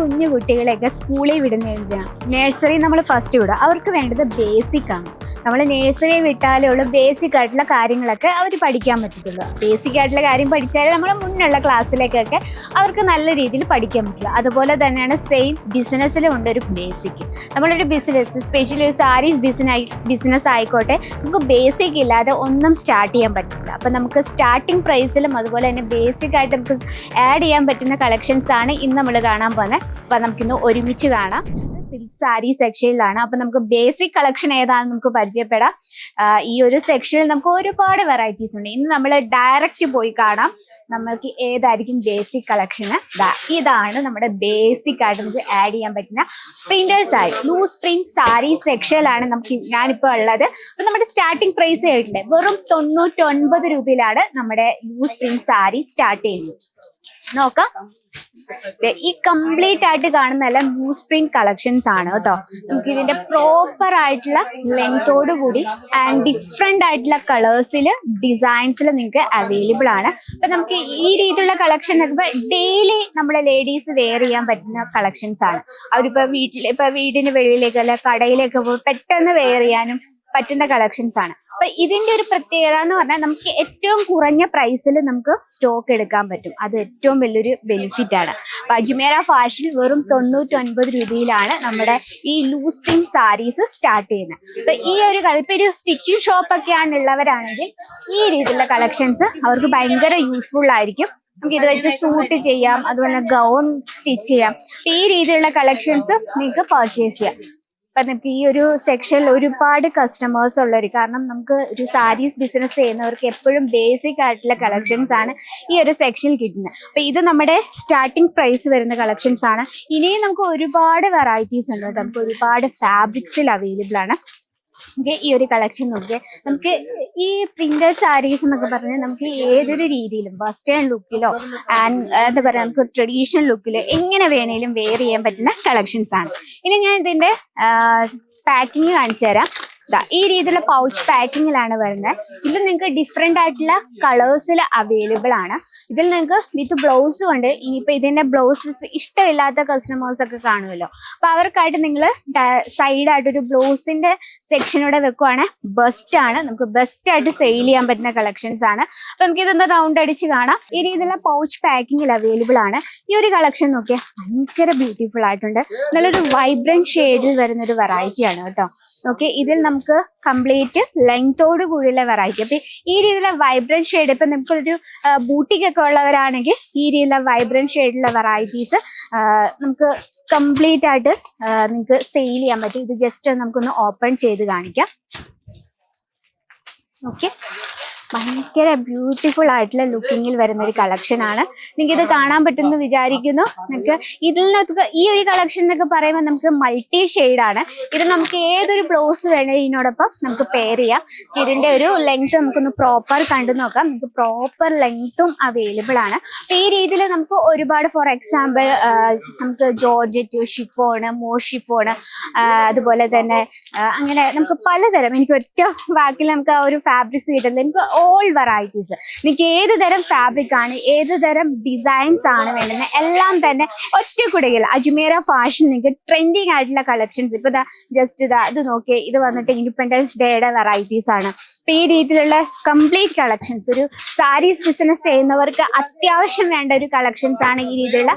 കുഞ്ഞു കുട്ടികളെയൊക്കെ സ്കൂളിൽ വിടുന്ന നേഴ്സറി നമ്മൾ ഫസ്റ്റ് വിടുക അവർക്ക് വേണ്ടത് ബേസിക് ആണ്. നമ്മൾ നേഴ്സറി വിട്ടാലേ ഉള്ളൂ ബേസിക് ആയിട്ടുള്ള കാര്യങ്ങളൊക്കെ അവർ പഠിക്കാൻ പറ്റത്തുള്ളൂ. ബേസിക് ആയിട്ടുള്ള കാര്യം പഠിച്ചാലേ നമ്മൾ മുന്നുള്ള ക്ലാസ്സിലേക്കൊക്കെ അവർക്ക് നല്ല രീതിയിൽ പഠിക്കാൻ പറ്റുള്ളൂ. അതുപോലെ തന്നെയാണ് സെയിം ബിസിനസ്സിലും ഉണ്ട് ഒരു ബേസിക് നമ്മളൊരു ബിസിനസ് സ്പെഷ്യലി ഒരു സാരീസ് ബിസിനസ് ബിസിനസ് ആയിക്കോട്ടെ നമുക്ക് ബേസിക് ഇല്ലാതെ ഒന്നും സ്റ്റാർട്ട് ചെയ്യാൻ പറ്റില്ല അപ്പം നമുക്ക് സ്റ്റാർട്ടിംഗ് പ്രൈസിലും അതുപോലെ തന്നെ ബേസിക് ആയിട്ട് നമുക്ക് ആഡ് ചെയ്യാൻ പറ്റുന്ന കളക്ഷൻസ് ആണ് ഇന്ന് നമ്മൾ കാണാൻ പോകുന്നത്. അപ്പം നമുക്കിന്ന് ഒരുമിച്ച് കാണാം. സാരി സെക്ഷനിലാണ് അപ്പൊ നമുക്ക് ബേസിക് കളക്ഷൻ ഏതാണെന്ന് നമുക്ക് പരിചയപ്പെടാം. ഈ ഒരു സെക്ഷനിൽ നമുക്ക് ഒരുപാട് വെറൈറ്റീസ് ഉണ്ട്. ഇന്ന് നമ്മൾ ഡയറക്റ്റ് പോയി കാണാം. നമ്മൾക്ക് ഏതായിരിക്കും ബേസിക് കളക്ഷന് ഇതാണ് നമ്മുടെ ബേസിക് ആയിട്ട് നമുക്ക് ആഡ് ചെയ്യാൻ പറ്റുന്ന പ്രിന്റേഴ്സ് ആയി ലൂസ് പ്രിന്റ് സാരി സെക്ഷനിലാണ് നമുക്ക് ഞാനിപ്പോൾ ഉള്ളത്. അപ്പൊ നമ്മുടെ സ്റ്റാർട്ടിംഗ് പ്രൈസ് ആയിട്ടുണ്ട് വെറും തൊണ്ണൂറ്റൊൻപത് രൂപയിലാണ് നമ്മുടെ ലൂസ് പ്രിന്റ് സാരി സ്റ്റാർട്ട് ചെയ്യുന്നത്. നോക്കാം. ഈ കംപ്ലീറ്റ് ആയിട്ട് കാണുന്ന എല്ലാം ലൂസ് പ്രിന്റ് കളക്ഷൻസ് ആണ് കേട്ടോ. നമുക്ക് ഇതിന്റെ പ്രോപ്പർ ആയിട്ടുള്ള ലെങ്തോട് കൂടി ആൻഡ് ഡിഫറെന്റ് ആയിട്ടുള്ള കളേഴ്സിൽ ഡിസൈൻസിൽ നിങ്ങൾക്ക് അവൈലബിൾ ആണ്. അപ്പൊ നമുക്ക് ഈ രീതിയിലുള്ള കളക്ഷൻ ഇപ്പൊ ഡെയിലി നമ്മുടെ ലേഡീസ് വെയർ ചെയ്യാൻ പറ്റുന്ന കളക്ഷൻസ് ആണ്. അവരിപ്പോ വീട്ടിൽ ഇപ്പൊ വീടിന് വെളിയിലേക്ക് അല്ലെ കടയിലേക്ക് പെട്ടെന്ന് വെയർ ചെയ്യാനും പറ്റുന്ന കളക്ഷൻസ് ആണ്. അപ്പൊ ഇതിന്റെ ഒരു പ്രത്യേകത എന്ന് പറഞ്ഞാൽ നമുക്ക് ഏറ്റവും കുറഞ്ഞ പ്രൈസിൽ നമുക്ക് സ്റ്റോക്ക് എടുക്കാൻ പറ്റും. അത് ഏറ്റവും വലിയൊരു ബെനിഫിറ്റ് ആണ്. അപ്പൊ അജ്മേര ഫാഷൻ വെറും തൊണ്ണൂറ്റൊൻപത് രൂപയിലാണ് നമ്മുടെ ഈ ലൂസ് പ്രിന്റ് സാരീസ് സ്റ്റാർട്ട് ചെയ്യുന്നത്. അപ്പൊ ഈ ഒരു ഇപ്പൊ ഒരു സ്റ്റിച്ചിങ് ഷോപ്പ് ഒക്കെയാണ് ഉള്ളവരാണെങ്കിൽ ഈ രീതിയിലുള്ള കളക്ഷൻസ് അവർക്ക് ഭയങ്കര യൂസ്ഫുൾ ആയിരിക്കും. നമുക്ക് ഇത് വെച്ച് സൂട്ട് ചെയ്യാം അതുപോലെ ഗൗൺ സ്റ്റിച്ച് ചെയ്യാം. ഈ രീതിയിലുള്ള കളക്ഷൻസ് നിങ്ങൾക്ക് പർച്ചേസ് ചെയ്യാം. അപ്പൊ നമുക്ക് ഈ ഒരു സെക്ഷനിൽ ഒരുപാട് കസ്റ്റമേഴ്സ് ഉള്ളവർ കാരണം നമുക്ക് ഒരു സാരീസ് ബിസിനസ് ചെയ്യുന്നവർക്ക് എപ്പോഴും ബേസിക് ആയിട്ടുള്ള കളക്ഷൻസ് ആണ് ഈ ഒരു സെക്ഷനിൽ കിട്ടുന്നത്. അപ്പൊ ഇത് നമ്മുടെ സ്റ്റാർട്ടിംഗ് പ്രൈസ് വരുന്ന കളക്ഷൻസ് ആണ്. ഇനിയും നമുക്ക് ഒരുപാട് വെറൈറ്റീസ് ഉണ്ട്. നമുക്ക് ഒരുപാട് ഫാബ്രിക്സിൽ അവൈലബിൾ ആണ്. ഈ ഒരു കളക്ഷൻ നോക്കിയാൽ നമുക്ക് ഈ പ്രിന്റഡ് സാരീസ് എന്നൊക്കെ പറഞ്ഞാൽ നമുക്ക് ഏതൊരു രീതിയിലും വെസ്റ്റേൺ ലുക്കിലോ ആൻഡ് എന്താ പറയുക നമുക്ക് ട്രഡീഷണൽ ലുക്കിലോ എങ്ങനെ വേണേലും വെയർ ചെയ്യാൻ പറ്റുന്ന കളക്ഷൻസ് ആണ്. ഇനി ഞാൻ ഇതിന്റെ പാക്കിങ് കാണിച്ചു തരാം ഈ രീതിയിലുള്ള പൗച്ച് പാക്കിങ്ങിലാണ് വരുന്നത്. ഇത് നിങ്ങൾക്ക് ഡിഫറെന്റ് ആയിട്ടുള്ള കളേഴ്സിൽ അവൈലബിൾ ആണ്. ഇതിൽ നിങ്ങൾക്ക് വിത്ത് ബ്ലൗസും ഉണ്ട്. ഇനിയിപ്പോൾ ഇതിന്റെ ബ്ലൗസസ് ഇഷ്ടമില്ലാത്ത കസ്റ്റമേഴ്സ് ഒക്കെ കാണുമല്ലോ. അപ്പോൾ അവർക്കായിട്ട് നിങ്ങൾ സൈഡായിട്ട് ഒരു ബ്ലൗസിന്റെ സെക്ഷനോടെ വെക്കുവാണെങ്കിൽ ബെസ്റ്റ് ആണ്. നമുക്ക് ബെസ്റ്റ് ആയിട്ട് സെയിൽ ചെയ്യാൻ പറ്റുന്ന കളക്ഷൻസ് ആണ്. അപ്പോൾ നമുക്ക് ഇതൊന്ന് റൗണ്ട് അടിച്ച് കാണാം. ഈ രീതിയിലുള്ള പൗച്ച് പാക്കിങ്ങിൽ അവൈലബിൾ ആണ്. ഈ ഒരു കളക്ഷൻ നോക്കിയാൽ ഭയങ്കര ബ്യൂട്ടിഫുൾ ആയിട്ടുണ്ട്. നല്ലൊരു വൈബ്രന്റ് ഷെയ്ഡിൽ വരുന്നൊരു വെറൈറ്റി ആണ് കേട്ടോ. ഓക്കെ ഇതിൽ നമുക്ക് കംപ്ലീറ്റ് ലെങ്തോട് കൂടിയുള്ള വെറൈറ്റി അപ്പൊ ഈ രീതിയിലുള്ള വൈബ്രന്റ് ഷെയ്ഡ് ഇപ്പൊ നമുക്കൊരു ബൂട്ടിക്കൊക്കെ ഉള്ളവരാണെങ്കിൽ ഈ രീതിയിലുള്ള വൈബ്രന്റ് ഷെയ്ഡിലുള്ള വെറൈറ്റീസ് നമുക്ക് കംപ്ലീറ്റ് ആയിട്ട് നിങ്ങൾക്ക് സെയിൽ ചെയ്യാൻ പറ്റും. ഇത് ജസ്റ്റ് നമുക്കൊന്ന് ഓപ്പൺ ചെയ്ത് കാണിക്കാം. ഓക്കെ ഭയങ്കര ബ്യൂട്ടിഫുൾ ആയിട്ടുള്ള ലുക്കിങ്ങിൽ വരുന്ന ഒരു കളക്ഷൻ ആണ്. നിങ്ങൾക്ക് ഇത് കാണാൻ പറ്റുമെന്ന് വിചാരിക്കുന്നു. നിങ്ങൾക്ക് ഇതിനകത്ത് ഈ ഒരു കളക്ഷൻ എന്നൊക്കെ പറയുമ്പോൾ നമുക്ക് മൾട്ടി ആണ്. ഇത് നമുക്ക് ഏതൊരു ബ്ലൗസ് വേണേ ഇതിനോടൊപ്പം നമുക്ക് പെയർ ചെയ്യാം. ഇതിന്റെ ഒരു ലെങ്ത് നമുക്കൊന്ന് പ്രോപ്പർ കണ്ടു നോക്കാം. നമുക്ക് പ്രോപ്പർ ലെങ്ത്തും അവൈലബിൾ ആണ്. അപ്പൊ ഈ രീതിയിൽ നമുക്ക് ഒരുപാട് ഫോർ എക്സാമ്പിൾ നമുക്ക് ജോർജറ്റ് ഷിഫോണ് മോ ഷിഫോണ് അതുപോലെ തന്നെ അങ്ങനെ നമുക്ക് പലതരം. എനിക്ക് ഒറ്റ വാക്കിൽ നമുക്ക് ആ ഒരു ഫാബ്രിക്സ് കിട്ടുന്നത് എനിക്ക് ഓൾ വെറൈറ്റീസ് നിങ്ങൾക്ക് ഏത് തരം ഫാബ്രിക് ആണ് ഏത് തരം ഡിസൈൻസ് ആണ് വേണ്ടുന്നത് എല്ലാം തന്നെ ഒറ്റ കുടയിൽ അജ്മേര ഫാഷൻ നിങ്ങൾക്ക് ട്രെൻഡിങ് ആയിട്ടുള്ള കളക്ഷൻസ് ഇപ്പൊ ജസ്റ്റ് ഇതാ ഇത് നോക്കിയേ ഇത് വന്നിട്ട് ഇൻഡിപെൻഡൻസ് ഡേയുടെ വെറൈറ്റീസ് ആണ്. ഈ രീതിയിലുള്ള കംപ്ലീറ്റ് കളക്ഷൻസ് ഒരു സാരീസ് ബിസിനസ് ചെയ്യുന്നവർക്ക് അത്യാവശ്യം വേണ്ട ഒരു കളക്ഷൻസ് ആണ് ഈ രീതിയിലുള്ള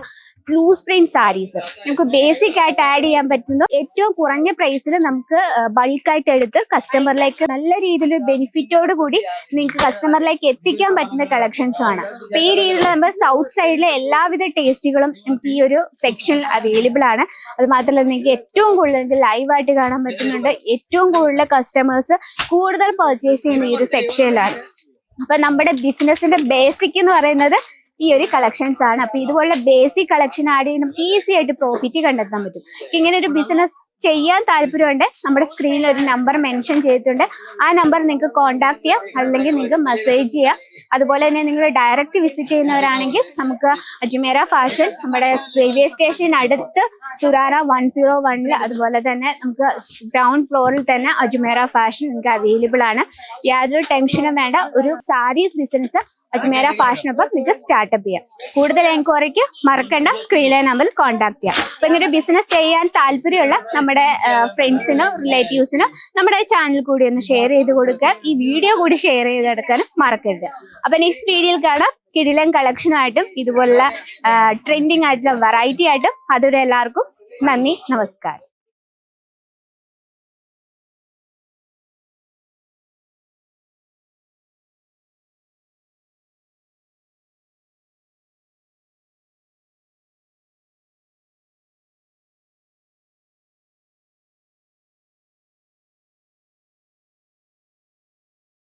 ലൂസ് പ്രിന്റ് സാരീസ് നമുക്ക് ബേസിക് ആയിട്ട് ആഡ് ചെയ്യാൻ പറ്റുന്ന ഏറ്റവും കുറഞ്ഞ പ്രൈസിൽ നമുക്ക് ബൾക്കായിട്ട് എടുത്ത് കസ്റ്റമറിലേക്ക് നല്ല രീതിയിൽ ബെനിഫിറ്റോട് കൂടി നിങ്ങൾക്ക് കസ്റ്റമറിലേക്ക് എത്തിക്കാൻ പറ്റുന്ന കളക്ഷൻസും ആണ്. അപ്പൊ ഈ രീതിയിൽ നമ്മൾ സൗത്ത് സൈഡിലെ എല്ലാവിധ ടേസ്റ്റുകളും നമുക്ക് ഈ ഒരു സെക്ഷനിൽ അവൈലബിൾ ആണ്. അത് മാത്രമല്ല നിങ്ങൾക്ക് ഏറ്റവും കൂടുതൽ ലൈവായിട്ട് കാണാൻ പറ്റുന്നുണ്ട്. ഏറ്റവും കൂടുതൽ കസ്റ്റമേഴ്സ് കൂടുതൽ പർച്ചേസ് ചെയ്യുന്ന ഈ ഒരു സെക്ഷനിലാണ് അപ്പൊ നമ്മുടെ ബിസിനസിന്റെ ബേസിക് എന്ന് പറയുന്നത് ഈ ഒരു കളക്ഷൻസ് ആണ്. അപ്പൊ ഇതുപോലെ ബേസിക് കളക്ഷൻ ആഡ് നമുക്ക് ഈസി ആയിട്ട് പ്രോഫിറ്റ് കണ്ടെത്താൻ പറ്റും. ഇങ്ങനെ ഒരു ബിസിനസ് ചെയ്യാൻ താല്പര്യമുണ്ട് നമ്മുടെ സ്ക്രീനിൽ ഒരു നമ്പർ മെൻഷൻ ചെയ്തിട്ടുണ്ട്. ആ നമ്പർ നിങ്ങൾക്ക് കോൺടാക്ട് ചെയ്യാം അല്ലെങ്കിൽ നിങ്ങൾക്ക് മെസ്സേജ് ചെയ്യാം. അതുപോലെ തന്നെ നിങ്ങൾ ഡയറക്റ്റ് വിസിറ്റ് ചെയ്യുന്നവരാണെങ്കിൽ നമുക്ക് അജ്മേര ഫാഷൻ നമ്മുടെ റെയിൽവേ സ്റ്റേഷൻ അടുത്ത് സുറാറ വൺ സീറോ വണ്ണിൽ അതുപോലെ തന്നെ നമുക്ക് ഗ്രൗണ്ട് ഫ്ലോറിൽ തന്നെ അജ്മേര ഫാഷൻ നിങ്ങൾക്ക് അവൈലബിൾ ആണ്. യാതൊരു ടെൻഷനും വേണ്ട ഒരു സാരീസ് ബിസിനസ് അജ്മേര ഫാഷൻ അപ്പം നിങ്ങൾക്ക് സ്റ്റാർട്ടപ്പ് ചെയ്യാം. കൂടുതൽ എൻക്വയറിക്ക് മറക്കണ്ട സ്ക്രീനിലെ നമ്പറിൽ കോൺടാക്ട് ചെയ്യാം. അപ്പൊ ഇങ്ങനെ ബിസിനസ് ചെയ്യാൻ താല്പര്യമുള്ള നമ്മുടെ ഫ്രണ്ട്സിനോ റിലേറ്റീവ്സിനോ നമ്മുടെ ചാനൽ കൂടി ഒന്ന് ഷെയർ ചെയ്ത് കൊടുക്കാൻ ഈ വീഡിയോ കൂടി ഷെയർ ചെയ്ത് കൊടുക്കാനും മറക്കരുത്. അപ്പൊ നെക്സ്റ്റ് വീഡിയോയിൽ കാണാം. കിടിലൻ കളക്ഷനായിട്ടും ഇതുപോലുള്ള ട്രെൻഡിങ് ആയിട്ടുള്ള വെറൈറ്റി ആയിട്ടും. അതുവരെ എല്ലാവർക്കും നന്ദി നമസ്കാരം.